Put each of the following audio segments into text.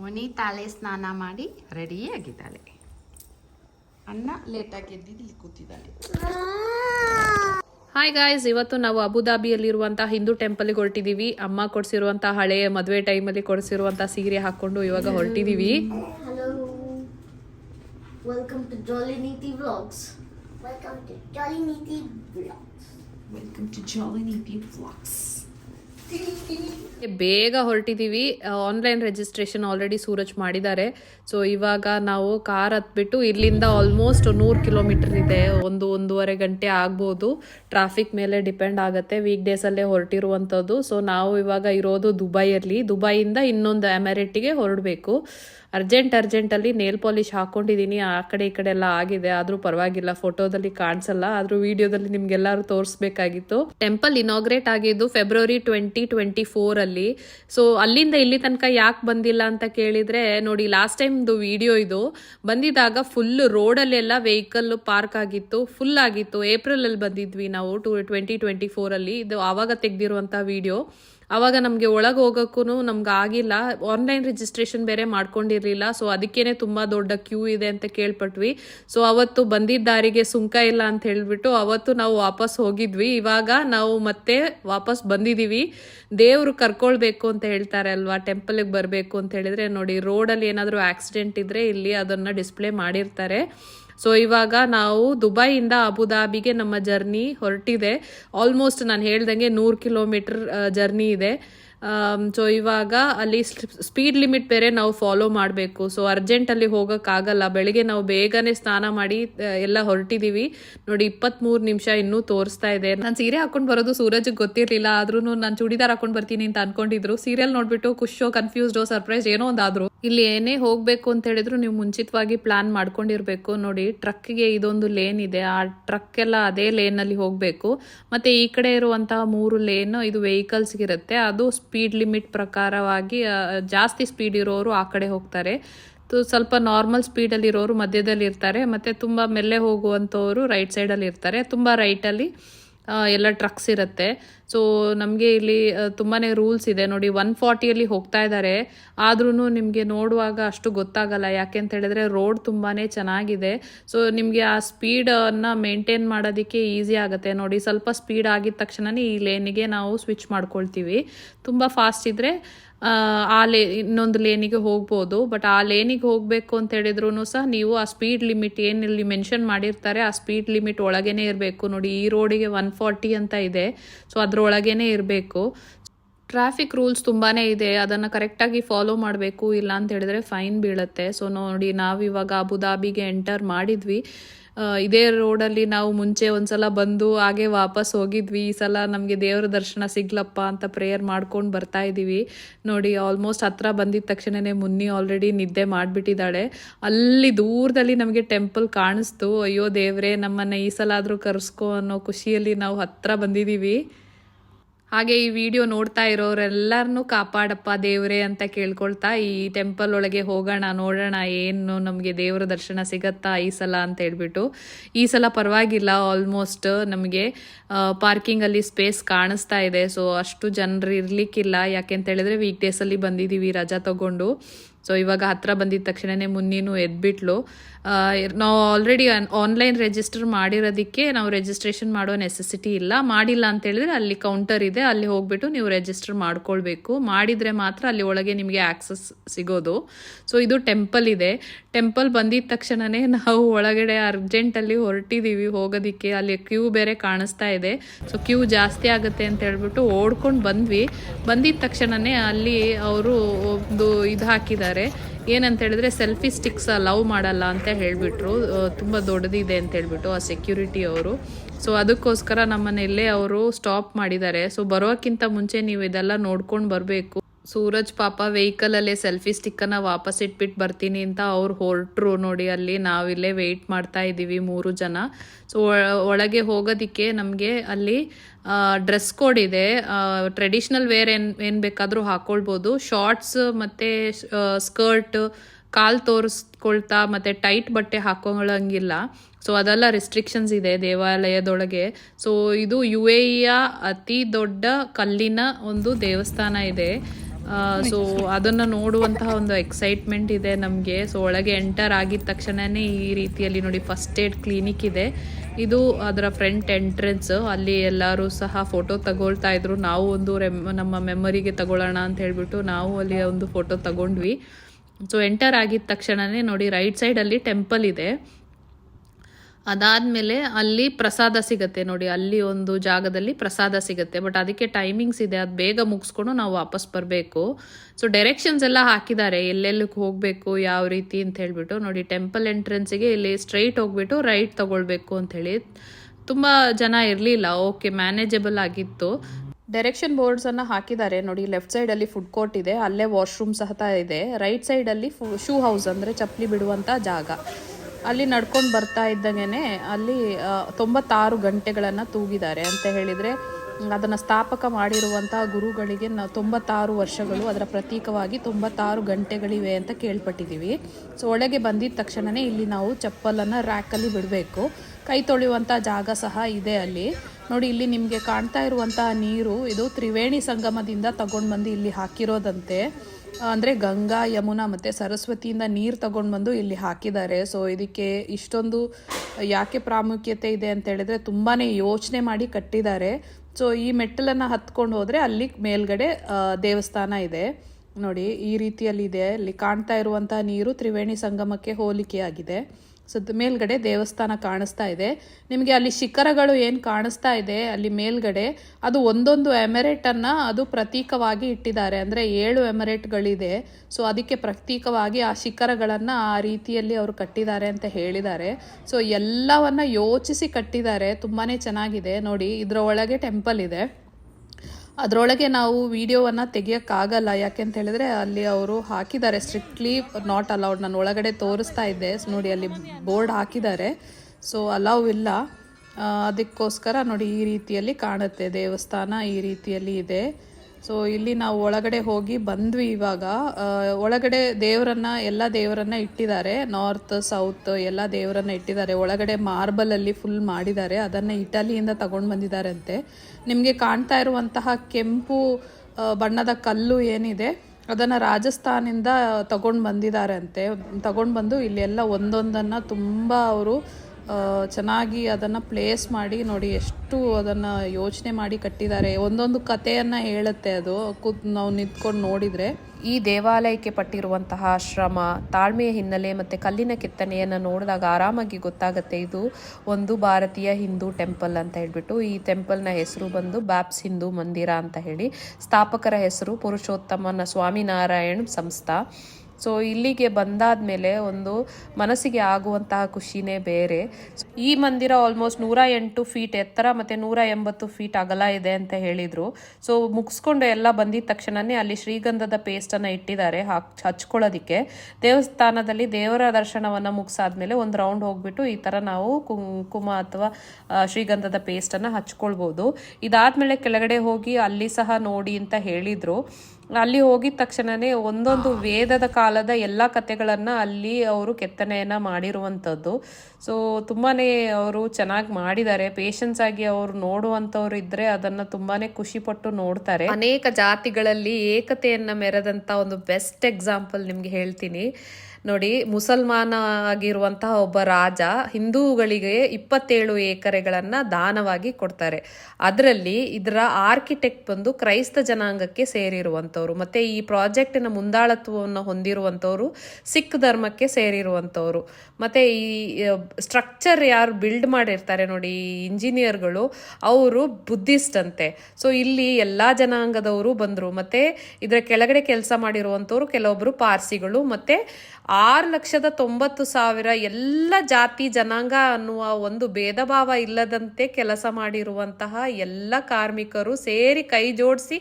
ಮುನಿ ತಾಳೆ ಸ್ನಾನ ಮಾಡಿ ರೆಡಿಯಾಗಿದ್ದಾಳೆ. ಅಣ್ಣ ಲೇಟಾಗಿ ಎದ್ದಿದ್ದು ಇಲ್ಲಿ ಕೂತಿದ್ದಾಳೆ. ಹಾಯ್ ಗಾಯ್ಸ್ ಇವತ್ತು ನಾವು ಅಬುದಾಬಿಯಲ್ಲಿರುವಂತಹ ಹಿಂದೂ ಟೆಂಪಲ್ಗೆ ಹೊರಟಿದೀವಿ ಅಮ್ಮ ಕೊಡಿಸಿರುವಂಥ ಹಳೆಯ ಮದುವೆ ಟೈಮಲ್ಲಿ ಕೊಡಿಸಿರುವಂಥ ಸೀರೆ ಹಾಕೊಂಡು ಇವಾಗ ಹೊರಟಿದೀವಿ welcome to jolly Neeti Niti Vlogs. Welcome to jolly Neeti vlogs ಬೇಗ ಹೊರಟಿದೀವಿ. ಆನ್ಲೈನ್ ರಿಜಿಸ್ಟ್ರೇಷನ್ ಆಲ್ರೆಡಿ ಸೂರಜ್ ಮಾಡಿದ್ದಾರೆ. ಸೊ ಇವಾಗ ನಾವು ಕಾರ್ ಹತ್ಬಿಟ್ಟು ಇಲ್ಲಿಂದ ಆಲ್ಮೋಸ್ಟ್ ನೂರು ಕಿಲೋಮೀಟರ್ ಇದೆ. ಒಂದು ಒಂದೂವರೆ ಗಂಟೆ ಆಗ್ಬೋದು. ಟ್ರಾಫಿಕ್ ಮೇಲೆ ಡಿಪೆಂಡ್ ಆಗುತ್ತೆ. ವೀಕ್ ಡೇಸಲ್ಲೇ ಹೊರಟಿರುವಂಥದ್ದು. ಸೊ ನಾವು ಇವಾಗ ಇರೋದು ದುಬೈಯಲ್ಲಿ. ದುಬೈಯಿಂದ ಇನ್ನೊಂದು ಎಮೆರೇಟಿಗೆ ಹೊರಡಬೇಕು. ಅರ್ಜೆಂಟ್ ಅರ್ಜೆಂಟಲ್ಲಿ ನೇಲ್ ಪಾಲಿಶ್ ಹಾಕ್ಕೊಂಡಿದ್ದೀನಿ ಆ ಕಡೆ ಈ ಕಡೆ ಎಲ್ಲ ಆಗಿದೆ. ಆದರೂ ಪರವಾಗಿಲ್ಲ, ಫೋಟೋದಲ್ಲಿ ಕಾಣಿಸಲ್ಲ. ಆದರೂ ವಿಡಿಯೋದಲ್ಲಿ ನಿಮ್ಗೆಲ್ಲರೂ ತೋರಿಸ್ಬೇಕಾಗಿತ್ತು. ಟೆಂಪಲ್ ಇನಾಗ್ರೇಟ್ ಆಗಿದ್ದು ಫೆಬ್ರವರಿ ಟ್ವೆಂಟಿ ಟ್ವೆಂಟಿ ಫೋರಲ್ಲಿ ಸೊ ಅಲ್ಲಿಂದ ಇಲ್ಲಿ ತನಕ ಯಾಕೆ ಬಂದಿಲ್ಲ ಅಂತ ಕೇಳಿದರೆ, ನೋಡಿ ಲಾಸ್ಟ್ ಟೈಮ್ದು ವಿಡಿಯೋ ಇದು. ಬಂದಿದ್ದಾಗ ಫುಲ್ ರೋಡಲ್ಲೆಲ್ಲ ವೆಹಿಕಲ್ ಪಾರ್ಕ್ ಆಗಿತ್ತು. ಫುಲ್ ಆಗಿತ್ತು. ಏಪ್ರಿಲಲ್ಲಿ ಬಂದಿದ್ವಿ ನಾವು ಟು ಟ್ವೆಂಟಿ ಟ್ವೆಂಟಿ ಫೋರಲ್ಲಿ ಇದು ಆವಾಗ ತೆಗೆದಿರುವಂಥ ವಿಡಿಯೋ. ಅವಾಗ ನಮಗೆ ಒಳಗೆ ಹೋಗೋಕ್ಕೂ ನಮ್ಗೆ ಆಗಿಲ್ಲ. ಆನ್ಲೈನ್ ರಿಜಿಸ್ಟ್ರೇಷನ್ ಬೇರೆ ಮಾಡ್ಕೊಂಡಿರಲಿಲ್ಲ. ಸೊ ಅದಕ್ಕೇನೆ ತುಂಬ ದೊಡ್ಡ ಕ್ಯೂ ಇದೆ ಅಂತ ಕೇಳ್ಪಟ್ವಿ. ಸೊ ಅವತ್ತು ಬಂದಿದ್ದ ದಾರಿಗೆ ಸುಂಕ ಇಲ್ಲ ಅಂತ ಹೇಳಿಬಿಟ್ಟು ಅವತ್ತು ನಾವು ವಾಪಸ್ ಹೋಗಿದ್ವಿ. ಇವಾಗ ನಾವು ಮತ್ತೆ ವಾಪಸ್ ಬಂದಿದ್ದೀವಿ ದೇವರು ಕರ್ಕೊಳ್ಬೇಕು ಅಂತ ಹೇಳ್ತಾರೆ ಅಲ್ವಾ? ಟೆಂಪಲ್ಗೆ ಬರಬೇಕು ಅಂತ ಹೇಳಿದ್ರೆ ನೋಡಿ ರೋಡಲ್ಲಿ ಏನಾದರೂ ಆಕ್ಸಿಡೆಂಟ್ ಇದ್ರೆ ಇಲ್ಲಿ ಅದನ್ನು ಡಿಸ್ಪ್ಲೇ ಮಾಡಿರ್ತಾರೆ. ಸೊ ಇವಾಗ ನಾವು ದುಬೈಯಿಂದ ಅಬುದಾಬಿಗೆ ನಮ್ಮ ಜರ್ನಿ ಹೊರಟಿದೆ. ಆಲ್ಮೋಸ್ಟ್ ನಾನು ಹೇಳ್ದಂಗೆ ನೂರು ಕಿಲೋಮೀಟರ್ ಜರ್ನಿ ಇದೆ. ಸೊ ಇವಾಗ ಅಲ್ಲಿ ಸ್ಪೀಡ್ ಲಿಮಿಟ್ ಬೇರೆ ನಾವು ಫಾಲೋ ಮಾಡಬೇಕು. ಸೊ ಅರ್ಜೆಂಟಲ್ಲಿ ಹೋಗೋಕ್ಕಾಗಲ್ಲ. ಬೆಳಿಗ್ಗೆ ನಾವು ಬೇಗನೆ ಸ್ನಾನ ಮಾಡಿ ಎಲ್ಲ ಹೊರಟಿದ್ದೀವಿ ನೋಡಿ ಇಪ್ಪತ್ತ್ಮೂರು ನಿಮಿಷ ಇನ್ನೂ ತೋರಿಸ್ತಾ ಇದೆ. ನಾನು ಸೀರೆ ಹಾಕೊಂಡು ಬರೋದು ಸೂರಜ್ಗೆ ಗೊತ್ತಿರಲಿಲ್ಲ. ಆದ್ರೂ ನಾನು ಚೂಡಿದಾರ್ ಹಾಕೊಂಡು ಬರ್ತೀನಿ ಅಂತ ಅನ್ಕೊಂಡಿದ್ರು. ಸೀರಿಯಲ್ ನೋಡ್ಬಿಟ್ಟು ಖುಷೋ ಕನ್ಫ್ಯೂಸ್ಡೋ ಸರ್ಪ್ರೈಸ್ ಏನೋ ಒಂದಾದ್ರು. ಇಲ್ಲಿ ಏನೇ ಹೋಗಬೇಕು ಅಂತ ಹೇಳಿದ್ರು ನೀವು ಮುಂಚಿತವಾಗಿ ಪ್ಲಾನ್ ಮಾಡ್ಕೊಂಡಿರ್ಬೇಕು. ನೋಡಿ ಟ್ರಕ್ಗೆ ಇದೊಂದು ಲೇನ್ ಇದೆ. ಆ ಟ್ರಕ್ ಎಲ್ಲ ಅದೇ ಲೇನಲ್ಲಿ ಹೋಗಬೇಕು. ಮತ್ತೆ ಈ ಕಡೆ ಇರುವಂತಹ ಮೂರು ಲೇನ್ ಇದು ವೆಹಿಕಲ್ಸ್ಗಿರುತ್ತೆ ಅದು ಲಿಮಿಟ್ ಪ್ರಕಾರವಾಗಿ ಜಾಸ್ತಿ ಸ್ಪೀಡ್ ಇರೋರು ಆ ಕಡೆ ಹೋಗ್ತಾರೆ. ಸ್ವಲ್ಪ ನಾರ್ಮಲ್ ಸ್ಪೀಡಲ್ಲಿ ಇರೋರು ಮಧ್ಯದಲ್ಲಿ ಇರ್ತಾರೆ. ಮತ್ತೆ ತುಂಬ ಮೆಲ್ಲೆ ಹೋಗುವಂಥವರು ರೈಟ್ ಸೈಡಲ್ಲಿ ಇರ್ತಾರೆ. ತುಂಬ ರೈಟಲ್ಲಿ ಎಲ್ಲ ಟ್ರಕ್ಸ್ ಇರುತ್ತೆ. ಸೊ ನಮಗೆ ಇಲ್ಲಿ ತುಂಬಾ ರೂಲ್ಸ್ ಇದೆ. ನೋಡಿ ಒನ್ ಫಾರ್ಟಿಯಲ್ಲಿ ಹೋಗ್ತಾ ಇದ್ದಾರೆ ಆದ್ರೂ ನಿಮಗೆ ನೋಡುವಾಗ ಅಷ್ಟು ಗೊತ್ತಾಗಲ್ಲ. ಯಾಕೆ ಅಂತ ಹೇಳಿದ್ರೆ ರೋಡ್ ತುಂಬಾ ಚೆನ್ನಾಗಿದೆ. ಸೊ ನಿಮಗೆ ಆ ಸ್ಪೀಡನ್ನು ಮೇಂಟೈನ್ ಮಾಡೋದಕ್ಕೆ ಈಸಿ ಆಗುತ್ತೆ. ನೋಡಿ, ಸ್ವಲ್ಪ ಸ್ಪೀಡ್ ಆಗಿದ ತಕ್ಷಣನೇ ಈ ಲೇನಿಗೆ ನಾವು ಸ್ವಿಚ್ ಮಾಡ್ಕೊಳ್ತೀವಿ. ತುಂಬ ಫಾಸ್ಟ್ ಇದ್ದರೆ ಆ ಲೇ, ಇನ್ನೊಂದು ಲೇನಿಗೆ ಹೋಗ್ಬೋದು. ಬಟ್ ಆ ಲೇನಿಗೆ ಹೋಗಬೇಕು ಅಂತ ಹೇಳಿದ್ರು ಸಹ ನೀವು ಆ ಸ್ಪೀಡ್ ಲಿಮಿಟ್ ಏನು ಇಲ್ಲಿ ಮೆನ್ಷನ್ ಮಾಡಿರ್ತಾರೆ, ಆ ಸ್ಪೀಡ್ ಲಿಮಿಟ್ ಒಳಗೇನೆ ಇರಬೇಕು. ನೋಡಿ, ಈ ರೋಡಿಗೆ ಒನ್ ಫಾರ್ಟಿ ಅಂತ ಇದೆ. ಸೊ ಅದ್ರೊಳಗೇನೆ ಇರಬೇಕು. ಟ್ರಾಫಿಕ್ ರೂಲ್ಸ್ ತುಂಬಾ ಇದೆ. ಅದನ್ನು ಕರೆಕ್ಟಾಗಿ ಫಾಲೋ ಮಾಡಬೇಕು. ಇಲ್ಲ ಅಂತ ಹೇಳಿದ್ರೆ ಫೈನ್ ಬೀಳುತ್ತೆ. ಸೊ ನೋಡಿ ನಾವು ಇವಾಗ ಅಬುದಾಬಿಗೆ ಎಂಟರ್ ಮಾಡಿದ್ವಿ. ಇದೇ ರೋಡಲ್ಲಿ ನಾವು ಮುಂಚೆ ಒಂದ್ಸಲ ಬಂದು ಹಾಗೆ ವಾಪಸ್ ಹೋಗಿದ್ವಿ. ಈ ಸಲ ನಮಗೆ ದೇವರ ದರ್ಶನ ಸಿಗ್ಲಪ್ಪ ಅಂತ ಪ್ರೇಯರ್ ಮಾಡ್ಕೊಂಡು ಬರ್ತಾ ಇದ್ದೀವಿ ನೋಡಿ ಆಲ್ಮೋಸ್ಟ್ ಹತ್ರ ಬಂದಿದ ತಕ್ಷಣನೇ ಮುನ್ನಿ ಆಲ್ರೆಡಿ ನಿದ್ದೆ ಮಾಡಿಬಿಟ್ಟಿದ್ದಾಳೆ. ಅಲ್ಲಿ ದೂರದಲ್ಲಿ ನಮಗೆ ಟೆಂಪಲ್ ಕಾಣಿಸ್ತು. ಅಯ್ಯೋ ದೇವರೇ, ನಮ್ಮನ್ನು ಈ ಸಲ ಆದರೂ ಕರೆಸ್ಕೋ ಅನ್ನೋ ಖುಷಿಯಲ್ಲಿ ನಾವು ಹತ್ರ ಬಂದಿದ್ದೀವಿ ಹಾಗೆ ಈ ವಿಡಿಯೋ ನೋಡ್ತಾ ಇರೋರೆಲ್ಲರನ್ನೂ ಕಾಪಾಡಪ್ಪ ದೇವ್ರೆ ಅಂತ ಕೇಳ್ಕೊಳ್ತಾ ಈ ಟೆಂಪಲ್ ಒಳಗೆ ಹೋಗೋಣ, ನೋಡೋಣ ಏನು ನಮಗೆ ದೇವರ ದರ್ಶನ ಸಿಗತ್ತಾ ಈ ಸಲ ಅಂತ ಹೇಳ್ಬಿಟ್ಟು. ಈ ಸಲ ಪರವಾಗಿಲ್ಲ ಆಲ್ಮೋಸ್ಟ್ ನಮಗೆ ಪಾರ್ಕಿಂಗಲ್ಲಿ ಸ್ಪೇಸ್ ಕಾಣಿಸ್ತಾ ಇದೆ. ಸೊ ಅಷ್ಟು ಜನರು ಇರಲಿಕ್ಕಿಲ್ಲ. ಯಾಕೆ ಅಂತ ಹೇಳಿದ್ರೆ ವೀಕ್ ಡೇಸಲ್ಲಿ ಬಂದಿದ್ದೀವಿ ರಜಾ ತಗೊಂಡು. ಸೊ ಇವಾಗ ಹತ್ರ ಬಂದಿದ ತಕ್ಷಣನೇ ಮುನ್ನೀನು ಎದ್ಬಿಟ್ಲು. ನಾವು ಆಲ್ರೆಡಿ ಆನ್ಲೈನ್ ರಿಜಿಸ್ಟರ್ ಮಾಡಿರೋದಕ್ಕೆ ನಾವು ರಿಜಿಸ್ಟ್ರೇಷನ್ ಮಾಡೋ ನೆಸೆಸಿಟಿ ಇಲ್ಲ. ಮಾಡಿಲ್ಲ ಅಂತ ಹೇಳಿದ್ರೆ ಅಲ್ಲಿ ಕೌಂಟರ್ ಇದೆ, ಅಲ್ಲಿ ಹೋಗ್ಬಿಟ್ಟು ನೀವು ರಿಜಿಸ್ಟರ್ ಮಾಡ್ಕೊಳ್ಬೇಕು. ಮಾಡಿದರೆ ಮಾತ್ರ ಅಲ್ಲಿ ಒಳಗೆ ನಿಮಗೆ ಆಕ್ಸಸ್ ಸಿಗೋದು. ಸೊ ಇದು ಟೆಂಪಲ್ ಇದೆ. ಟೆಂಪಲ್ ಬಂದಿದ ತಕ್ಷಣನೇ ನಾವು ಒಳಗಡೆ ಅರ್ಜೆಂಟಲ್ಲಿ ಹೊರಟಿದ್ದೀವಿ ಹೋಗೋದಕ್ಕೆ. ಅಲ್ಲಿ ಕ್ಯೂ ಬೇರೆ ಕಾಣಿಸ್ತಾ ಇದೆ. ಸೊ ಕ್ಯೂ ಜಾಸ್ತಿ ಆಗುತ್ತೆ ಅಂತ ಹೇಳ್ಬಿಟ್ಟು ಓಡ್ಕೊಂಡು ಬಂದ್ವಿ. ಬಂದಿದ ತಕ್ಷಣನೇ ಅಲ್ಲಿ ಅವರು ಒಂದು ಇದು ಹಾಕಿದ್ದಾರೆ. ಏನಂತ ಹೇಳಿದ್ರೆ ಸೆಲ್ಫಿ ಸ್ಟಿಕ್ಸ್ ಲವ್ ಮಾಡಲ್ಲ ಅಂತ ಹೇಳ್ಬಿಟ್ರು. ತುಂಬಾ ದೊಡ್ಡದಿದೆ ಅಂತ ಹೇಳ್ಬಿಟ್ಟು ಆ ಸೆಕ್ಯೂರಿಟಿ ಅವರು. ಸೊ, ಅದಕ್ಕೋಸ್ಕರ ನಮ್ಮನೆಯಲ್ಲೇ ಅವರು ಸ್ಟಾಪ್ ಮಾಡಿದ್ದಾರೆ. ಸೊ, ಬರೋಕ್ಕಿಂತ ಮುಂಚೆ ನೀವು ಇದೆಲ್ಲ ನೋಡ್ಕೊಂಡು ಬರಬೇಕು. ಸೂರಜ್ ಪಾಪ ವೆಹಿಕಲಲ್ಲೇ ಸೆಲ್ಫಿ ಸ್ಟಿಕ್ಕನ್ನು ವಾಪಸ್ ಇಟ್ಬಿಟ್ಟು ಬರ್ತೀನಿ ಅಂತ ಅವ್ರು ಹೊರಟ್ರು ನೋಡಿ, ಅಲ್ಲಿ ನಾವಿಲ್ಲೇ ವೆಯ್ಟ್ ಮಾಡ್ತಾ ಇದ್ದೀವಿ ಮೂರು ಜನ. ಸೊ ಒಳಗೆ ಹೋಗೋದಕ್ಕೆ ನಮಗೆ ಅಲ್ಲಿ ಡ್ರೆಸ್ ಕೋಡ್ ಇದೆ. ಟ್ರೆಡಿಷ್ನಲ್ ವೇರ್ ಏನು, ಏನ್ ಬೇಕಾದರೂ ಹಾಕ್ಕೊಳ್ಬೋದು ಶಾರ್ಟ್ಸ್ ಮತ್ತೆ ಸ್ಕರ್ಟ್ ಕಾಲ್ ತೋರಿಸ್ಕೊಳ್ತಾ ಮತ್ತೆ ಟೈಟ್ ಬಟ್ಟೆ ಹಾಕೊಳ್ಳಂಗಿಲ್ಲ ಸೊ ಅದೆಲ್ಲ ರೆಸ್ಟ್ರಿಕ್ಷನ್ಸ್ ಇದೆ ದೇವಾಲಯದೊಳಗೆ. ಸೊ ಇದು ಯು ಎ ಅತಿ ದೊಡ್ಡ ಕಲ್ಲಿನ ಒಂದು ದೇವಸ್ಥಾನ ಇದೆ. ಸೊ ಅದನ್ನು ನೋಡುವಂತಹ ಒಂದು ಎಕ್ಸೈಟ್ಮೆಂಟ್ ಇದೆ ನಮಗೆ. ಸೊ ಒಳಗೆ ಎಂಟರ್ ಆಗಿದ ತಕ್ಷಣನೇ ಈ ರೀತಿಯಲ್ಲಿ ನೋಡಿ ಫಸ್ಟ್ ಏಡ್ ಕ್ಲಿನಿಕ್ ಇದೆ. ಇದು ಅದರ ಫ್ರಂಟ್ ಎಂಟ್ರೆನ್ಸ್. ಅಲ್ಲಿ ಎಲ್ಲರೂ ಸಹ ಫೋಟೋ ತಗೊಳ್ತಾ ಇದ್ರು. ನಾವು ಒಂದು ನಮ್ಮ ಮೆಮೊರಿಗೆ ತಗೊಳ್ಳೋಣ ಅಂತ ಹೇಳ್ಬಿಟ್ಟು ನಾವು ಅಲ್ಲಿ ಒಂದು ಫೋಟೋ ತಗೊಂಡ್ವಿ. ಸೊ ಎಂಟರ್ ಆಗಿದ ತಕ್ಷಣನೇ ನೋಡಿ ರೈಟ್ ಸೈಡಲ್ಲಿ ಟೆಂಪಲ್ ಇದೆ. ಅದಾದಮೇಲೆ ಅಲ್ಲಿ ಪ್ರಸಾದ ಸಿಗತ್ತೆ ನೋಡಿ, ಅಲ್ಲಿ ಒಂದು ಜಾಗದಲ್ಲಿ ಪ್ರಸಾದ ಸಿಗತ್ತೆ. ಬಟ್ ಅದಕ್ಕೆ ಟೈಮಿಂಗ್ಸ್ ಇದೆ, ಅದು ಬೇಗ ಮುಗಿಸ್ಕೊಂಡು ನಾವು ವಾಪಸ್ ಬರಬೇಕು. ಸೊ ಡೈರೆಕ್ಷನ್ಸ್ ಎಲ್ಲ ಹಾಕಿದ್ದಾರೆ ಎಲ್ಲೆಲ್ಲಿಗೆ ಹೋಗಬೇಕು, ಯಾವ ರೀತಿ ಅಂತ ಹೇಳಿಬಿಟ್ಟು. ನೋಡಿ ಟೆಂಪಲ್ ಎಂಟ್ರೆನ್ಸಿಗೆ ಇಲ್ಲಿ ಸ್ಟ್ರೈಟ್ ಹೋಗ್ಬಿಟ್ಟು ರೈಟ್ ತಗೊಳ್ಬೇಕು ಅಂಥೇಳಿ ತುಂಬ ಜನ ಇರಲಿಲ್ಲ ಓಕೆ ಮ್ಯಾನೇಜಬಲ್ ಆಗಿತ್ತು. ಡೈರೆಕ್ಷನ್ ಬೋರ್ಡ್ಸನ್ನು ಹಾಕಿದ್ದಾರೆ, ನೋಡಿ ಲೆಫ್ಟ್ ಸೈಡಲ್ಲಿ ಫುಡ್ ಕೋರ್ಟ್ ಇದೆ, ಅಲ್ಲೇ ವಾಶ್ರೂಮ್ ಸಹತ ಇದೆ. ರೈಟ್ ಸೈಡಲ್ಲಿ ಫು ಶೂ ಹೌಸ್ ಅಂದರೆ ಚಪ್ಪಲಿ ಬಿಡುವಂಥ ಜಾಗ. ಅಲ್ಲಿ ನಡ್ಕೊಂಡು ಬರ್ತಾ ಇದ್ದಂಗೆ ಅಲ್ಲಿ ತೊಂಬತ್ತಾರು ಗಂಟೆಗಳನ್ನು ತೂಗಿದ್ದಾರೆ ಅಂತ ಹೇಳಿದರೆ, ಅದನ್ನು ಸ್ಥಾಪಕ ಮಾಡಿರುವಂತಹ ಗುರುಗಳಿಗೆ ನಾವು ತೊಂಬತ್ತಾರು ವರ್ಷಗಳು ಅದರ ಪ್ರತೀಕವಾಗಿ ತೊಂಬತ್ತಾರು ಗಂಟೆಗಳಿವೆ ಅಂತ ಕೇಳ್ಪಟ್ಟಿದ್ದೀವಿ ಸೊ ಒಳಗೆ ಬಂದಿದ್ದ ತಕ್ಷಣವೇ ಇಲ್ಲಿ ನಾವು ಚಪ್ಪಲನ್ನು ರ್ಯಾಕಲ್ಲಿ ಬಿಡಬೇಕು. ಕೈ ತೊಳೆಯುವಂಥ ಜಾಗ ಸಹ ಇದೆ ಅಲ್ಲಿ. ನೋಡಿ, ಇಲ್ಲಿ ನಿಮಗೆ ಕಾಣ್ತಾ ಇರುವಂತಹ ನೀರು ಇದು ತ್ರಿವೇಣಿ ಸಂಗಮದಿಂದ ತಗೊಂಡು ಬಂದು ಇಲ್ಲಿ ಹಾಕಿರೋದಂತೆ. ಅಂದರೆ ಗಂಗಾ, ಯಮುನಾ ಮತ್ತು ಸರಸ್ವತಿಯಿಂದ ನೀರು ತಗೊಂಡು ಬಂದು ಇಲ್ಲಿ ಹಾಕಿದ್ದಾರೆ. ಸೊ ಇದಕ್ಕೆ ಇಷ್ಟೊಂದು ಯಾಕೆ ಪ್ರಾಮುಖ್ಯತೆ ಇದೆ ಅಂತ ಹೇಳಿದ್ರೆ ತುಂಬಾ ಯೋಚನೆ ಮಾಡಿ ಕಟ್ಟಿದ್ದಾರೆ. ಸೊ ಈ ಮೆಟ್ಟಲನ್ನು ಹತ್ಕೊಂಡು ಹೋದರೆ ಅಲ್ಲಿ ಮೇಲ್ಗಡೆ ದೇವಸ್ಥಾನ ಇದೆ. ನೋಡಿ, ಈ ರೀತಿಯಲ್ಲಿ ಇದೆ ಅಲ್ಲಿ ಕಾಣ್ತಾ ಇರುವಂತಹ ನೀರು ತ್ರಿವೇಣಿ ಸಂಗಮಕ್ಕೆ ಹೋಲಿಕೆಯಾಗಿದೆ. ಸೊ ಮೇಲ್ಗಡೆ ದೇವಸ್ಥಾನ ಕಾಣಿಸ್ತಾ ಇದೆ. ನಿಮಗೆ ಅಲ್ಲಿ ಶಿಖರಗಳು ಏನು ಕಾಣಿಸ್ತಾ ಇದೆ ಅಲ್ಲಿ ಮೇಲ್ಗಡೆ? ಅದು ಒಂದೊಂದು ಎಮರೇಟನ್ನು ಅದು ಪ್ರತೀಕವಾಗಿ ಇಟ್ಟಿದ್ದಾರೆ. ಅಂದರೆ ಏಳು ಎಮರೇಟ್ಗಳಿದೆ. ಸೊ ಅದಕ್ಕೆ ಪ್ರತೀಕವಾಗಿ ಆ ಶಿಖರಗಳನ್ನು ಆ ರೀತಿಯಲ್ಲಿ ಅವರು ಕಟ್ಟಿದ್ದಾರೆ ಅಂತ ಹೇಳಿದ್ದಾರೆ. ಸೊ ಎಲ್ಲವನ್ನು ಯೋಚಿಸಿ ಕಟ್ಟಿದ್ದಾರೆ. ತುಂಬಾ ಚೆನ್ನಾಗಿದೆ. ನೋಡಿ, ಇದರ ಒಳಗೆ ಟೆಂಪಲ್ ಇದೆ. ಅದರೊಳಗೆ ನಾವು ವಿಡಿಯೋವನ್ನು ತೆಗಿಯೋಕ್ಕಾಗಲ್ಲ. ಯಾಕೆ ಅಂತ ಹೇಳಿದ್ರೆ ಅಲ್ಲಿ ಅವರು ಹಾಕಿದ್ದಾರೆ. ಸ್ಟ್ರಿಕ್ಟ್ಲಿ ನಾಟ್ ಅಲೌಡ್ ನಾನು ಒಳಗಡೆ ತೋರಿಸ್ತಾ ಇದ್ದೆ. ನೋಡಿ, ಅಲ್ಲಿ ಬೋರ್ಡ್ ಹಾಕಿದ್ದಾರೆ. ಸೊ ಅಲೌ ಇಲ್ಲ. ಅದಕ್ಕೋಸ್ಕರ ನೋಡಿ, ಈ ರೀತಿಯಲ್ಲಿ ಕಾಣುತ್ತೆ. ದೇವಸ್ಥಾನ ಈ ರೀತಿಯಲ್ಲಿ ಇದೆ. ಸೊ ಇಲ್ಲಿ ನಾವು ಒಳಗಡೆ ಹೋಗಿ ಬಂದ್ವಿ ಇವಾಗ. ಒಳಗಡೆ ದೇವರನ್ನ, ಎಲ್ಲ ದೇವರನ್ನ ಇಟ್ಟಿದ್ದಾರೆ. ನಾರ್ತ್ ಸೌತ್ ಎಲ್ಲ ದೇವರನ್ನ ಇಟ್ಟಿದ್ದಾರೆ. ಒಳಗಡೆ ಮಾರ್ಬಲಲ್ಲಿ ಫುಲ್ ಮಾಡಿದ್ದಾರೆ. ಅದನ್ನ ಇಟಲಿಯಿಂದ ತಗೊಂಡು ಬಂದಿದ್ದಾರೆ ಅಂತೆ ನಿಮಗೆ ಕಾಣ್ತಾ ಇರುವಂತಹ ಕೆಂಪು ಬಣ್ಣದ ಕಲ್ಲು ಏನಿದೆ, ಅದನ್ನು ರಾಜಸ್ಥಾನಿಂದ ತಗೊಂಡು ಬಂದಿದ್ದಾರೆ ಅಂತೆ ತಗೊಂಡು ಬಂದು ಇಲ್ಲಿ ಎಲ್ಲ ಒಂದೊಂದನ್ನು ತುಂಬ ಅವರು ಚೆನ್ನಾಗಿ ಅದನ್ನು ಪ್ಲೇಸ್ ಮಾಡಿ ನೋಡಿ ಎಷ್ಟು ಅದನ್ನು ಯೋಚನೆ ಮಾಡಿ ಕಟ್ಟಿದ್ದಾರೆ. ಒಂದೊಂದು ಕಥೆಯನ್ನು ಹೇಳುತ್ತೆ ಅದು. ಕೂತ್, ನಾವು ನಿಂತ್ಕೊಂಡು ನೋಡಿದರೆ ಈ ದೇವಾಲಯಕ್ಕೆ ಪಟ್ಟಿರುವಂತಹ ಶ್ರಮ ತಾಳ್ಮೆಯ ಹಿನ್ನೆಲೆ ಮತ್ತು ಕಲ್ಲಿನ ಕೆತ್ತನೆಯನ್ನು ನೋಡಿದಾಗ ಆರಾಮಾಗಿ ಗೊತ್ತಾಗುತ್ತೆ. ಇದು ಒಂದು ಭಾರತೀಯ ಹಿಂದೂ ಟೆಂಪಲ್ ಅಂತ ಹೇಳಿಬಿಟ್ಟು ಈ ಟೆಂಪಲ್ನ ಹೆಸರು ಬಂದು ಬ್ಯಾಪ್ಸ್ ಹಿಂದೂ ಮಂದಿರ ಅಂತ ಹೇಳಿ ಸ್ಥಾಪಕರ ಹೆಸರು ಪುರುಷೋತ್ತಮನ ಸ್ವಾಮಿನಾರಾಯಣ್ ಸಂಸ್ಥಾ. ಸೊ ಇಲ್ಲಿಗೆ ಬಂದಾದ ಮೇಲೆ ಒಂದು ಮನಸ್ಸಿಗೆ ಆಗುವಂತಹ ಖುಷಿನೇ ಬೇರೆ. ಈ ಮಂದಿರ ಆಲ್ಮೋಸ್ಟ್ ನೂರ ಎಂಟು ಫೀಟ್ ಎತ್ತರ ಮತ್ತು ನೂರ ಎಂಬತ್ತು ಫೀಟ್ ಅಗಲ ಇದೆ ಅಂತ ಹೇಳಿದರು. ಸೊ ಮುಗಿಸ್ಕೊಂಡು ಎಲ್ಲ ಬಂದಿದ ತಕ್ಷಣನೇ ಅಲ್ಲಿ ಶ್ರೀಗಂಧದ ಪೇಸ್ಟನ್ನು ಇಟ್ಟಿದ್ದಾರೆ ಹಚ್ಕೊಳ್ಳೋದಿಕ್ಕೆ. ದೇವಸ್ಥಾನದಲ್ಲಿ ದೇವರ ದರ್ಶನವನ್ನು ಮುಗಿಸಾದ್ಮೇಲೆ ಒಂದು ರೌಂಡ್ ಹೋಗ್ಬಿಟ್ಟು ಈ ಥರ ನಾವು ಕುಂಕುಮ ಅಥವಾ ಶ್ರೀಗಂಧದ ಶ್ರೀಗಂಧದ ಪೇಸ್ಟನ್ನು ಹಚ್ಕೊಳ್ಬೋದು. ಇದಾದ್ಮೇಲೆ ಕೆಳಗಡೆ ಹೋಗಿ ಅಲ್ಲಿ ಸಹ ನೋಡಿ ಅಂತ ಹೇಳಿದರು. ಅಲ್ಲಿ ಹೋಗಿದ ತಕ್ಷಣನೇ ಒಂದೊಂದು ವೇದದ ಕಾಲದ ಎಲ್ಲ ಕಥೆಗಳನ್ನು ಅಲ್ಲಿ ಅವರು ಕೆತ್ತನೆಯನ್ನ ಮಾಡಿರುವಂಥದ್ದು ಸೊ ತುಂಬಾನೇ ಅವರು ಚೆನ್ನಾಗಿ ಮಾಡಿದ್ದಾರೆ. ಪೇಷನ್ಸ್ ಆಗಿ ಅವರು ನೋಡುವಂಥವ್ರು ಇದ್ರೆ ಅದನ್ನ ತುಂಬಾನೇ ಖುಷಿ ಪಟ್ಟು ನೋಡ್ತಾರೆ. ಅನೇಕ ಜಾತಿಗಳಲ್ಲಿ ಏಕತೆಯನ್ನ ಮೆರೆದಂತ ಒಂದು ಬೆಸ್ಟ್ ಎಕ್ಸಾಂಪಲ್ ನಿಮ್ಗೆ ಹೇಳ್ತೀನಿ. ನೋಡಿ ಮುಸಲ್ಮಾನ ಆಗಿರುವಂತಹ ಒಬ್ಬ ರಾಜ ಹಿಂದೂಗಳಿಗೆ ಇಪ್ಪತ್ತೇಳು ಎಕರೆಗಳನ್ನು ದಾನವಾಗಿ ಕೊಡ್ತಾರೆ. ಅದರಲ್ಲಿ ಇದರ ಆರ್ಕಿಟೆಕ್ಟ್ ಬಂದು ಕ್ರೈಸ್ತ ಜನಾಂಗಕ್ಕೆ ಸೇರಿರುವಂಥವ್ರು, ಮತ್ತೆ ಈ ಪ್ರಾಜೆಕ್ಟಿನ ಮುಂದಾಳತ್ವವನ್ನು ಹೊಂದಿರುವಂಥವರು ಸಿಖ್ ಧರ್ಮಕ್ಕೆ ಸೇರಿರುವಂಥವ್ರು. ಮತ್ತೆ ಈ ಸ್ಟ್ರಕ್ಚರ್ ಯಾರು ಬಿಲ್ಡ್ ಮಾಡಿರ್ತಾರೆ ನೋಡಿ ಇಂಜಿನಿಯರ್ಗಳು ಅವರು ಬುದ್ಧಿಸ್ಟ್ ಅಂತೆ. ಸೊ ಇಲ್ಲಿ ಎಲ್ಲಾ ಜನಾಂಗದವರು ಬಂದರು, ಮತ್ತೆ ಇದರ ಕೆಳಗಡೆ ಕೆಲಸ ಮಾಡಿರುವಂಥವ್ರು ಕೆಲವೊಬ್ಬರು ಪಾರ್ಸಿಗಳು, ಮತ್ತೆ ಆರು ಲಕ್ಷದ ತೊಂಬತ್ತು ಸಾವಿರ ಎಲ್ಲ ಜಾತಿ ಜನಾಂಗ ಅನ್ನುವ ಒಂದು ಭೇದ ಭಾವ ಇಲ್ಲದಂತೆ ಕೆಲಸ ಮಾಡಿರುವಂತಹ ಎಲ್ಲ ಕಾರ್ಮಿಕರು ಸೇರಿ ಕೈ ಜೋಡಿಸಿ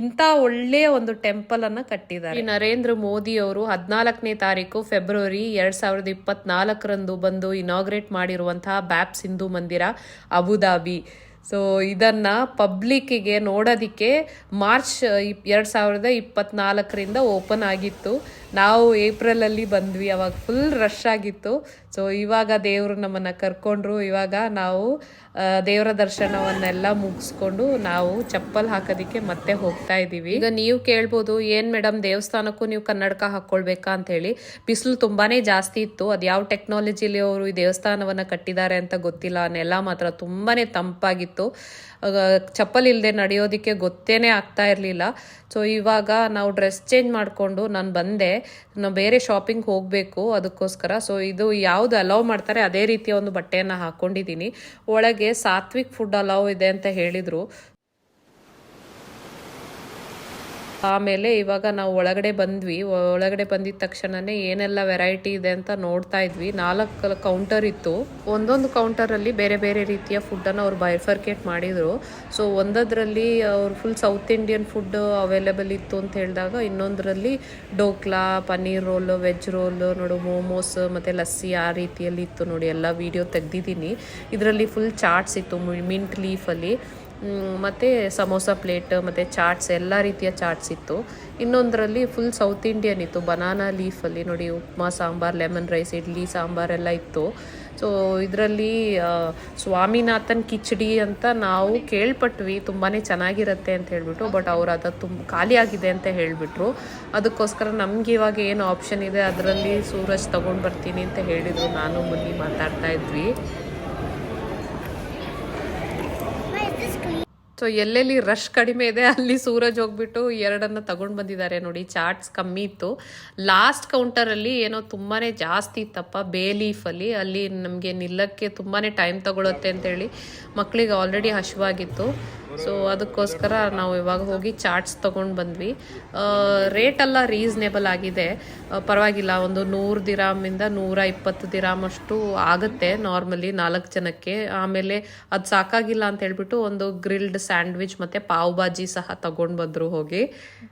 ಇಂಥ ಒಳ್ಳೆಯ ಒಂದು ಟೆಂಪಲ್ ಅನ್ನ ಕಟ್ಟಿದ್ದಾರೆ. ನರೇಂದ್ರ ಮೋದಿ ಅವರು ಹದಿನಾಲ್ಕನೇ ತಾರೀಕು ಫೆಬ್ರವರಿ ಎರಡ್ ಸಾವಿರದ ಇಪ್ಪತ್ನಾಲ್ಕರಂದು ಬಂದು ಇನಾಗ್ರೇಟ್ ಮಾಡಿರುವಂತಹ ಬ್ಯಾಪ್ಸ್ ಹಿಂದೂ ಮಂದಿರ ಅಬುದಾಬಿ. ಸೊ ಇದನ್ನ ಪಬ್ಲಿಕ್ಕಿಗೆ ನೋಡೋದಕ್ಕೆ ಮಾರ್ಚ್ ಎರಡು ಸಾವಿರದ ಇಪ್ಪತ್ನಾಲ್ಕರಿಂದ ಓಪನ್ ಆಗಿತ್ತು. ನಾವು ಏಪ್ರಿಲಲ್ಲಿ ಬಂದ್ವಿ, ಅವಾಗ ಫುಲ್ ರಶ್ ಆಗಿತ್ತು. ಸೊ ಇವಾಗ ದೇವರು ನಮ್ಮನ್ನು ಕರ್ಕೊಂಡ್ರು. ಇವಾಗ ನಾವು ದೇವರ ದರ್ಶನವನ್ನೆಲ್ಲ ಮುಗಿಸ್ಕೊಂಡು ನಾವು ಚಪ್ಪಲ್ ಹಾಕೋದಕ್ಕೆ ಮತ್ತೆ ಹೋಗ್ತಾ ಇದ್ದೀವಿ ಈಗ ನೀವು ಕೇಳ್ಬೋದು, ಏನು ಮೇಡಮ್ ದೇವಸ್ಥಾನಕ್ಕೂ ನೀವು ಕನ್ನಡಕ ಹಾಕ್ಕೊಳ್ಬೇಕಾ ಅಂತ ಹೇಳಿ ಬಿಸಿಲು ತುಂಬಾನೇ ಜಾಸ್ತಿ ಇತ್ತು. ಅದು ಯಾವ ಟೆಕ್ನಾಲಜಿಲಿ ಅವರು ಈ ದೇವಸ್ಥಾನವನ್ನು ಕಟ್ಟಿದ್ದಾರೆ ಅಂತ ಗೊತ್ತಿಲ್ಲ. ಅನ್ನೆಲ್ಲ ಮಾತ್ರ ತುಂಬಾನೇ ತಂಪಾಗಿತ್ತು. ಚಪ್ಪಲ್ ಇಲ್ಲದೆ ನಡೆಯೋದಕ್ಕೆ ಗೊತ್ತೇನೆ ಆಗ್ತಾ ಇರಲಿಲ್ಲ. ಸೊ ಇವಾಗ ನಾವು ಡ್ರೆಸ್ ಚೇಂಜ್ ಮಾಡಿಕೊಂಡು ನಾನು ಬಂದೆ. ನಾವು ಬೇರೆ ಶಾಪಿಂಗ್ ಹೋಗಬೇಕು ಅದಕ್ಕೋಸ್ಕರ. ಸೊ ಇದು ಯಾವುದು ಅಲೌ ಮಾಡ್ತಾರೆ ಅದೇ ರೀತಿಯ ಒಂದು ಬಟ್ಟೆಯನ್ನು ಹಾಕ್ಕೊಂಡಿದ್ದೀನಿ ಒಳಗೆ ಸಾತ್ವಿಕ್ ಫುಡ್ ಅಲೌ ಇದೆ ಅಂತ ಹೇಳಿದರು. ಆಮೇಲೆ ಇವಾಗ ನಾವು ಒಳಗಡೆ ಬಂದ್ವಿ. ಒಳಗಡೆ ಬಂದಿದ ತಕ್ಷಣನೇ ಏನೆಲ್ಲ ವೆರೈಟಿ ಇದೆ ಅಂತ ನೋಡ್ತಾ ಇದ್ವಿ. ನಾಲ್ಕು ಕೌಂಟರ್ ಇತ್ತು. ಒಂದೊಂದು ಕೌಂಟರಲ್ಲಿ ಬೇರೆ ಬೇರೆ ರೀತಿಯ ಫುಡ್ಡನ್ನು ಅವ್ರು ಬೈಫರ್ಕೇಟ್ ಮಾಡಿದರು. ಸೊ ಒಂದದ್ರಲ್ಲಿ ಅವ್ರು full South Indian food available ಇತ್ತು ಅಂತ ಹೇಳಿದಾಗ, ಇನ್ನೊಂದರಲ್ಲಿ dhokla, paneer roll veg roll ನೋಡು ಮೋಮೋಸ್ ಮತ್ತು ಲಸ್ಸಿ ಆ ರೀತಿಯಲ್ಲಿ ಇತ್ತು ನೋಡಿ. ಎಲ್ಲ ವಿಡಿಯೋ ತೆಗ್ದಿದ್ದೀನಿ. ಇದರಲ್ಲಿ ಫುಲ್ ಚಾಟ್ಸ್ ಇತ್ತು ಮಿಂಟ್ ಲೀಫಲ್ಲಿ ಮತ್ತು ಸಮೋಸ ಪ್ಲೇಟ್, ಮತ್ತು ಚಾಟ್ಸ್, ಎಲ್ಲ ರೀತಿಯ ಚಾಟ್ಸ್ ಇತ್ತು. ಇನ್ನೊಂದರಲ್ಲಿ ಫುಲ್ ಸೌತ್ ಇಂಡಿಯನ್ ಇತ್ತು. ಬನಾನಾ ಲೀಫಲ್ಲಿ ನೋಡಿ ಉಪ್ಮಾ, ಸಾಂಬಾರ್ ಲೆಮನ್ ರೈಸ್ ಇಡ್ಲಿ ಸಾಂಬಾರೆಲ್ಲ ಇತ್ತು. ಸೊ ಇದರಲ್ಲಿ ಸ್ವಾಮಿನಾಥನ್ ಕಿಚಡಿ ಅಂತ ನಾವು ಕೇಳ್ಪಟ್ವಿ. ತುಂಬಾ ಚೆನ್ನಾಗಿರುತ್ತೆ ಅಂತ ಹೇಳಿಬಿಟ್ಟು ಬಟ್ ಅವ್ರು ಅದು ತುಂಬ ಖಾಲಿ ಆಗಿದೆ ಅಂತ ಹೇಳಿಬಿಟ್ರು. ಅದಕ್ಕೋಸ್ಕರ ನಮ್ಗೆ ಇವಾಗ ಏನು ಆಪ್ಷನ್ ಇದೆ, ಅದರಲ್ಲಿ ಸೂರಜ್ ತೊಗೊಂಡು ಬರ್ತೀನಿ ಅಂತ ಹೇಳಿದರು. ನಾನು, ಮುನ್ನಿ ಮಾತಾಡ್ತಾ ಇದ್ವಿ. ಸೊ ಎಲ್ಲೆಲ್ಲಿ ರಶ್ ಕಡಿಮೆ ಇದೆ, ಅಲ್ಲಿ ಸೂರಜ್ ಹೋಗ್ಬಿಟ್ಟು ಎರಡನ್ನ ತಗೊಂಡು ಬಂದಿದ್ದಾರೆ ನೋಡಿ ಚಾಟ್ಸ್ ಕಮ್ಮಿ ಇತ್ತು. ಲಾಸ್ಟ್ ಕೌಂಟರಲ್ಲಿ ಏನೋ ತುಂಬಾ ಜಾಸ್ತಿ ಇತ್ತಪ್ಪ ಬೇ ಲೀಫಲ್ಲಿ ಅಲ್ಲಿ. ನಮಗೆ ನಿಲ್ಲಕ್ಕೆ ತುಂಬಾ ಟೈಮ್ ತಗೊಳುತ್ತೆ ಅಂತೇಳಿ ಮಕ್ಕಳಿಗೆ ಆಲ್ರೆಡಿ ಹಶ್ವಾಗಿತ್ತು. ಸೊ ಅದಕ್ಕೋಸ್ಕರ ನಾವು ಇವಾಗ ಹೋಗಿ ಚಾಟ್ಸ್ ತೊಗೊಂಡು ಬಂದ್ವಿ. ರೇಟ್ ಎಲ್ಲ ರೀಸ್ನೇಬಲ್ ಆಗಿದೆ. ಪರವಾಗಿಲ್ಲ, ಒಂದು ನೂರು ದಿರಾಮಿಂದ ನೂರ ಇಪ್ಪತ್ತು ದಿರಾಮ್ ಅಷ್ಟು ಆಗುತ್ತೆ ನಾರ್ಮಲಿ ನಾಲ್ಕು ಜನಕ್ಕೆ. ಆಮೇಲೆ ಅದು ಸಾಕಾಗಿಲ್ಲ ಅಂತ ಹೇಳ್ಬಿಟ್ಟು ಒಂದು ಗ್ರಿಲ್ಡ್ ಸ್ಯಾಂಡ್ವಿಚ್ ಮತ್ತು ಪಾವ್ ಭಾಜಿ ಸಹ ತಗೊಂಡು ಬಂದರು ಹೋಗಿ.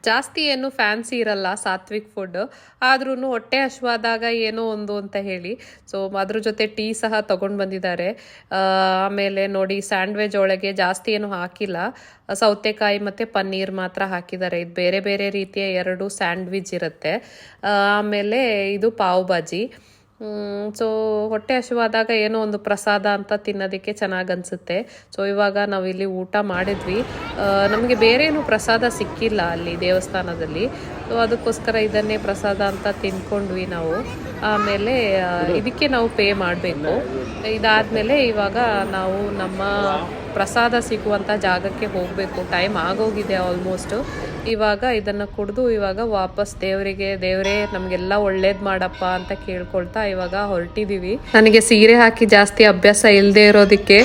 ಜಾಸ್ತಿ ಏನು ಫ್ಯಾನ್ಸಿ ಇರಲ್ಲ ಸಾತ್ವಿಕ್ ಫುಡ್ ಆದ್ರೂ ಹೊಟ್ಟೆ ಹಶ್ವಾದಾಗ ಏನೋ ಒಂದು ಅಂತ ಹೇಳಿ. ಸೊ ಅದ್ರ ಜೊತೆ ಟೀ ಸಹ ತಗೊಂಡು ಬಂದಿದ್ದಾರೆ. ಆಮೇಲೆ ನೋಡಿ ಸ್ಯಾಂಡ್ವಿಚ್ ಒಳಗೆ ಜಾಸ್ತಿ ಏನು ಹಾಕಿಲ್ಲ. ಸೌತೆಕಾಯಿ ಮತ್ತು ಪನ್ನೀರ್ ಮಾತ್ರ ಹಾಕಿದ್ದಾರೆ. ಇದು ಬೇರೆ ಬೇರೆ ರೀತಿಯ ಎರಡು ಸ್ಯಾಂಡ್ವಿಚ್ ಇರುತ್ತೆ. ಆಮೇಲೆ ಇದು ಪಾವ್ ಭಾಜಿ. ಸೊ ಹೊಟ್ಟೆ ಹಸಿವಾದಾಗ ಏನೋ ಒಂದು ಪ್ರಸಾದ ಅಂತ ತಿನ್ನೋದಕ್ಕೆ ಚೆನ್ನಾಗಿ ಅನಿಸುತ್ತೆ. ಸೊ ಇವಾಗ ನಾವಿಲ್ಲಿ ಇಲ್ಲಿ ಊಟ ಮಾಡಿದ್ವಿ. ನಮಗೆ ಬೇರೇನು ಏನು ಪ್ರಸಾದ ಸಿಕ್ಕಿಲ್ಲ ಅಲ್ಲಿ ದೇವಸ್ಥಾನದಲ್ಲಿ. ಸೊ ಅದಕ್ಕೋಸ್ಕರ ಇದನ್ನೇ ಪ್ರಸಾದ ಅಂತ ತಿನ್ಕೊಂಡ್ವಿ ನಾವು. ಆಮೇಲೆ ಇದಕ್ಕೆ ನಾವು ಪೇ ಮಾಡಬೇಕು. ಇದಾದಮೇಲೆ ಇವಾಗ ನಾವು ನಮ್ಮ ಪ್ರಸಾದ ಸಿಗುವಂಥ ಜಾಗಕ್ಕೆ ಹೋಗಬೇಕು. ಟೈಮ್ ಆಗೋಗಿದೆ ಆಲ್ಮೋಸ್ಟು ಇವಾಗ ಇದನ್ನು ಕುಡಿದು ಇವಾಗ ವಾಪಸ್ ದೇವರಿಗೆ, ದೇವರೇ ನಮಗೆಲ್ಲ ಒಳ್ಳೇದು ಮಾಡಪ್ಪ ಅಂತ ಕೇಳ್ಕೊಳ್ತಾ ಇವಾಗ ಹೊರಟಿದ್ದೀವಿ ನನಗೆ ಸೀರೆ ಹಾಕಿ ಜಾಸ್ತಿ ಅಭ್ಯಾಸ ಇಲ್ಲದೆ ಇರೋದಕ್ಕೆ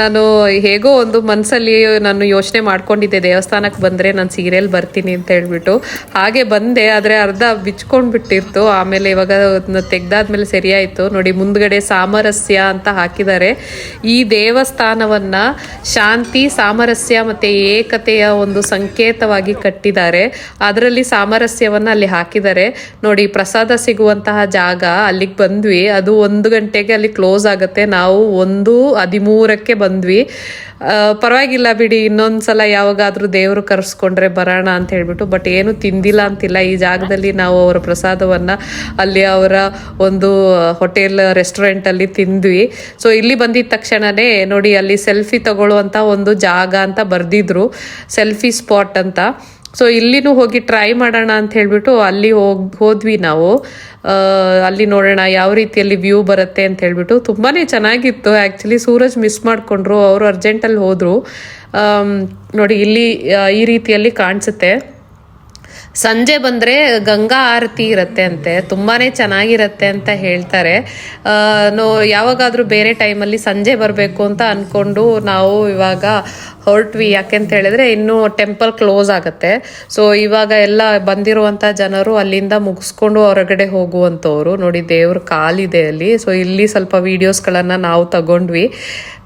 ನಾನು ಹೇಗೋ ಒಂದು ಮನಸ್ಸಲ್ಲಿ ನಾನು ಯೋಚನೆ ಮಾಡ್ಕೊಂಡಿದ್ದೆ ದೇವಸ್ಥಾನಕ್ಕೆ ಬಂದರೆ ನಾನು ಸೀರೆಯಲ್ಲಿ ಬರ್ತೀನಿ ಅಂತ ಹೇಳ್ಬಿಟ್ಟು. ಹಾಗೆ ಬಂದೆ, ಆದರೆ ಅರ್ಧ ಬಿಚ್ಕೊಂಡು ಬಿಟ್ಟಿರ್ತು ಆಮೇಲೆ ಇವಾಗ ಅದನ್ನ ತೆಗ್ದಾದ್ಮೇಲೆ ಸರಿಯಾಯಿತು. ನೋಡಿ, ಮುಂದ್ಗಡೆ ಸಾಮರಸ್ಯ ಅಂತ ಹಾಕಿದ್ದಾರೆ. ಈ ದೇವಸ್ಥಾನವನ್ನ ಶಾಂತಿ, ಸಾಮರಸ್ಯ ಮತ್ತು ಏಕತೆಯ ಒಂದು ಸಂಕೇತವಾಗಿ ಕಟ್ಟಿದ್ದಾರೆ. ಅದರಲ್ಲಿ ಸಾಮರಸ್ಯವನ್ನ ಅಲ್ಲಿ ಹಾಕಿದ್ದಾರೆ. ನೋಡಿ, ಪ್ರಸಾದ ಸಿಗುವಂತಹ ಜಾಗ ಅಲ್ಲಿಗೆ ಬಂದ್ವಿ. ಅದು ಒಂದು ಗಂಟೆಗೆ ಅಲ್ಲಿ ಕ್ಲೋಸ್ ಆಗುತ್ತೆ. ನಾವು ಒಂದು ಹದಿಮೂರಕ್ಕೆ ಬಂದ್ವಿ. ಪರವಾಗಿಲ್ಲ ಬಿಡಿ, ಇನ್ನೊಂದ್ಸಲ ಯಾವಾಗಾದರೂ ದೇವರು ಕರೆಸ್ಕೊಂಡ್ರೆ ಬರೋಣ ಅಂತ ಹೇಳ್ಬಿಟ್ಟು, ಬಟ್ ಏನು ತಿಂದಿಲ್ಲ ಅಂತಿಲ್ಲ. ಈ ಜಾಗದಲ್ಲಿ ನಾವು ಅವರ ಪ್ರಸಾದವನ್ನ ಅಲ್ಲಿ ಅವರ ಒಂದು ಹೋಟೆಲ್, ರೆಸ್ಟೋರೆಂಟಲ್ಲಿ ತಿಂದ್ವಿ. ಸೊ ಇಲ್ಲಿ ಬಂದಿದ್ದ ತಕ್ಷಣನೇ ನೋಡಿ, ಅಲ್ಲಿ ಸೆಲ್ಫಿ ತಗೊಳ್ಳುವಂತ ಒಂದು ಜಾಗ ಅಂತ ಬರ್ದಿದ್ರು, ಸೆಲ್ಫಿ ಸ್ಪಾಟ್ ಅಂತ. ಸೊ ಇಲ್ಲಿನೂ ಹೋಗಿ ಟ್ರೈ ಮಾಡೋಣ ಅಂತ ಹೇಳ್ಬಿಟ್ಟು ಅಲ್ಲಿ ಹೋಗಿ, ಹೋದ್ವಿ ನಾವು. ಅಲ್ಲಿ ನೋಡೋಣ ಯಾವ ರೀತಿಯಲ್ಲಿ ವ್ಯೂ ಬರುತ್ತೆ ಅಂತ ಹೇಳಿಬಿಟ್ಟು. ತುಂಬಾ ಚೆನ್ನಾಗಿತ್ತು ಆ್ಯಕ್ಚುಲಿ ಸೂರಜ್ ಮಿಸ್ ಮಾಡಿಕೊಂಡ್ರು, ಅವರು ಅರ್ಜೆಂಟಲ್ಲಿ ಹೋದರು. ನೋಡಿ, ಇಲ್ಲಿ ಈ ರೀತಿಯಲ್ಲಿ ಕಾಣಿಸುತ್ತೆ. ಸಂಜೆ ಬಂದರೆ ಗಂಗಾ ಆರತಿ ಇರುತ್ತೆ ಅಂತೆ ತುಂಬಾ ಚೆನ್ನಾಗಿರತ್ತೆ ಅಂತ ಹೇಳ್ತಾರೆ. ನೋ, ಯಾವಾಗಾದರೂ ಬೇರೆ ಟೈಮಲ್ಲಿ ಸಂಜೆ ಬರಬೇಕು ಅಂತ ಅಂದ್ಕೊಂಡು ನಾವು ಇವಾಗ ಹೊರಟ್ವಿ. ಯಾಕೆಂತ ಹೇಳಿದ್ರೆ ಇನ್ನೂ ಟೆಂಪಲ್ ಕ್ಲೋಸ್ ಆಗುತ್ತೆ. ಸೊ, ಇವಾಗ ಎಲ್ಲ ಬಂದಿರುವಂಥ ಜನರು ಅಲ್ಲಿಂದ ಮುಗಿಸ್ಕೊಂಡು ಹೊರಗಡೆ ಹೋಗುವಂಥವ್ರು ನೋಡಿ, ದೇವ್ರ ಕಾಲಿದೆ ಅಲ್ಲಿ. ಸೊ, ಇಲ್ಲಿ ಸ್ವಲ್ಪ ವೀಡಿಯೋಸ್ಗಳನ್ನು ನಾವು ತಗೊಂಡ್ವಿ.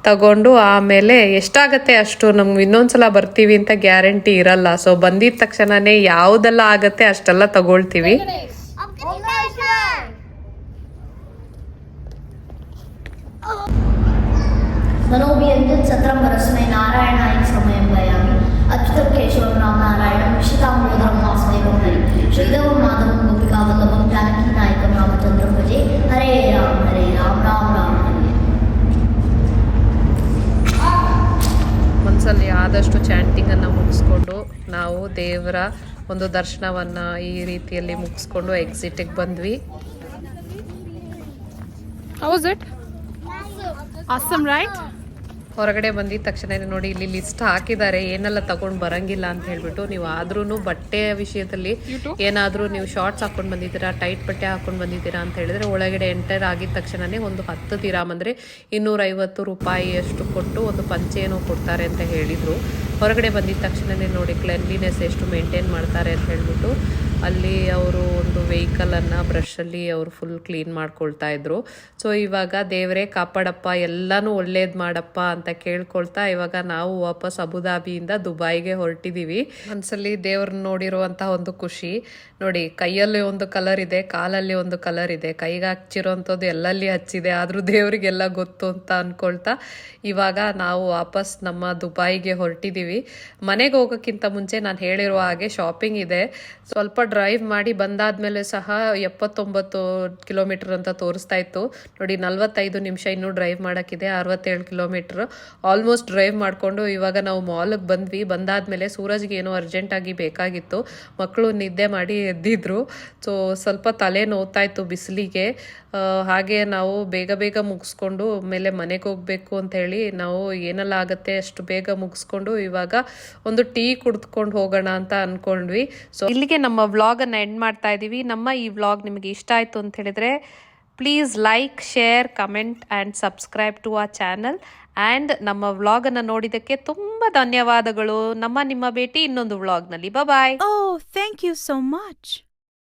ತಗೊಂಡು ಆಮೇಲೆ ಎಷ್ಟಾಗತ್ತೆ ಅಷ್ಟು ನಮ್ಗೆ ಇನ್ನೊಂದ್ಸಲ ಬರ್ತೀವಿ ಅಂತ ಗ್ಯಾರಂಟಿ ಇರಲ್ಲ ಸೊ ಬಂದಿದ ತಕ್ಷಣನೇ ಯಾವುದೆಲ್ಲ ಆಗತ್ತೆ ಅಷ್ಟೆಲ್ಲ ತಗೊಳ್ತೀವಿ I'm getting measure. मनोभियन्तं सत्रं परस्मै ಆದಷ್ಟು ಚಾಂಟಿಂಗನ್ನು ಮುಗಿಸ್ಕೊಂಡು ನಾವು ದೇವರ ಒಂದು ದರ್ಶನವನ್ನು ಈ ರೀತಿಯಲ್ಲಿ ಮುಗಿಸ್ಕೊಂಡು ಎಕ್ಸಿಟಿಗೆ ಬಂದ್ವಿ. ಹೌಸ್ ಇಟ್ ಆಸಮ್ ರೈಟ್ ಹೊರಗಡೆ ಬಂದಿದ ತಕ್ಷಣ ನೋಡಿ ಇಲ್ಲಿ ಲಿಸ್ಟ್ ಹಾಕಿದ್ದಾರೆ. ಏನೆಲ್ಲ ತಗೊಂಡ್ ಬರಂಗಿಲ್ಲ ಅಂತ ಹೇಳ್ಬಿಟ್ಟು ನೀವು ಆದ್ರೂ ಬಟ್ಟೆ ವಿಷಯದಲ್ಲಿ ಏನಾದ್ರೂ ನೀವು ಶಾರ್ಟ್ಸ್ ಹಾಕೊಂಡ್ ಬಂದಿದ್ದೀರಾ ಟೈಟ್ ಬಟ್ಟೆ ಹಾಕೊಂಡ್ ಬಂದಿದ್ದೀರಾ ಅಂತ ಹೇಳಿದ್ರೆ ಒಳಗಡೆ ಎಂಟರ್ ಆಗಿದ ತಕ್ಷಣನೇ ಒಂದು ಹತ್ತು ದಿರಾಮ್ ಅಂದ್ರೆ ಇನ್ನೂರ ಐವತ್ತು ರೂಪಾಯಿ ಅಷ್ಟು ಕೊಟ್ಟು ಒಂದು ಪಂಚೆಯನ್ನು ಕೊಡ್ತಾರೆ ಅಂತ ಹೇಳಿದ್ರು. ಹೊರಗಡೆ ಬಂದಿದ ತಕ್ಷಣನೇ ನೋಡಿ ಕ್ಲೆನ್ಲಿನೆಸ್ ಎಷ್ಟು ಮೇಂಟೈನ್ ಮಾಡ್ತಾರೆ ಅಂತ ಹೇಳ್ಬಿಟ್ಟು ಅಲ್ಲಿ ಅವರು ಒಂದು ವೆಹಿಕಲನ್ನು ಬ್ರಷಲ್ಲಿ ಅವರು ಫುಲ್ ಕ್ಲೀನ್ ಮಾಡ್ಕೊಳ್ತಾ ಇದ್ರು. ಸೊ ಇವಾಗ ದೇವರೇ ಕಾಪಾಡಪ್ಪ, ಎಲ್ಲನೂ ಒಳ್ಳೇದು ಮಾಡಪ್ಪ ಅಂತ ಕೇಳ್ಕೊಳ್ತಾ ಇವಾಗ ನಾವು ವಾಪಸ್ ಅಬುದಾಬಿಯಿಂದ ದುಬಾಯಿಗೆ ಹೊರಟಿದ್ದೀವಿ ಮನಸ್ಸಲ್ಲಿ ದೇವ್ರನ್ನ ನೋಡಿರುವಂತಹ ಒಂದು ಖುಷಿ. ನೋಡಿ, ಕೈಯಲ್ಲಿ ಒಂದು ಕಲರ್ ಇದೆ, ಕಾಲಲ್ಲಿ ಒಂದು ಕಲರ್ ಇದೆ. ಕೈಗೆ ಹಚ್ಚಿರೋಂಥದ್ದು ಎಲ್ಲಲ್ಲಿ ಹಚ್ಚಿದೆ, ಆದರೂ ದೇವರಿಗೆಲ್ಲ ಗೊತ್ತು ಅಂತ ಅಂದ್ಕೊಳ್ತಾ ಇವಾಗ ನಾವು ವಾಪಸ್ ನಮ್ಮ ದುಬಾಯಿಗೆ ಹೊರಟಿದ್ದೀವಿ ಮನೆಗೆ ಹೋಗೋಕ್ಕಿಂತ ಮುಂಚೆ ನಾನು ಹೇಳಿರುವ ಹಾಗೆ ಶಾಪಿಂಗ್ ಇದೆ. ಸ್ವಲ್ಪ ಡ್ರೈವ್ ಮಾಡಿ ಬಂದಾದ್ಮೇಲೆ ಸಹ ಎಪ್ಪತ್ತೊಂಬತ್ತು ಕಿಲೋಮೀಟರ್ ಅಂತ ತೋರಿಸ್ತಾ ಇತ್ತು. ನೋಡಿ, ನಲ್ವತ್ತೈದು ನಿಮಿಷ ಇನ್ನೂ ಡ್ರೈವ್ ಮಾಡೋಕ್ಕಿದೆ, ಅರವತ್ತೇಳು ಕಿಲೋಮೀಟ್ರ್ ಆಲ್ಮೋಸ್ಟ್ ಡ್ರೈವ್ ಮಾಡಿಕೊಂಡು ಇವಾಗ ನಾವು ಮಾಲ್ಗೆ ಬಂದ್ವಿ. ಬಂದಾದ್ಮೇಲೆ ಸೂರಜ್ಗೆ ಏನೋ ಅರ್ಜೆಂಟಾಗಿ ಬೇಕಾಗಿತ್ತು. ಮಕ್ಕಳು ನಿದ್ದೆ ಮಾಡಿ ಎದ್ದಿದ್ರು. ಸೊ ಸ್ವಲ್ಪ ತಲೆ ನೋವ್ತಾ ಇತ್ತು ಬಿಸಿಲಿಗೆ ಹಾಗೆ ನಾವು ಬೇಗ ಬೇಗ ಮುಗಿಸ್ಕೊಂಡು ಮೇಲೆ ಮನೆಗೆ ಹೋಗಬೇಕು ಅಂತ ಹೇಳಿ ನಾವು ಏನೆಲ್ಲ ಆಗುತ್ತೆ ಅಷ್ಟು ಬೇಗ ಮುಗಿಸ್ಕೊಂಡು ಇವಾಗ ಒಂದು ಟೀ ಕುಡ್ಕೊಂಡು ಹೋಗೋಣ ಅಂತ ಅನ್ಕೊಂಡ್ವಿ. ಸೊ ಇಲ್ಲಿಗೆ ನಮ್ಮ ವ್ಲಾಗನ್ನು ಎಂಡ್ ಮಾಡ್ತಾ ಇದ್ದೀವಿ ನಮ್ಮ ಈ ವ್ಲಾಗ್ ನಿಮಗೆ ಇಷ್ಟ ಆಯಿತು ಅಂತ ಹೇಳಿದ್ರೆ please like share comment and subscribe to our channel and ನಮ್ಮ ವ್ಲಾಗನ್ನು ನೋಡಿದ್ದಕ್ಕೆ ತುಂಬ ಧನ್ಯವಾದಗಳು. ನಮ್ಮ ನಿಮ್ಮ ಭೇಟಿ ಇನ್ನೊಂದು ವ್ಲಾಗ್ನಲ್ಲಿ. Bye oh thank you so much.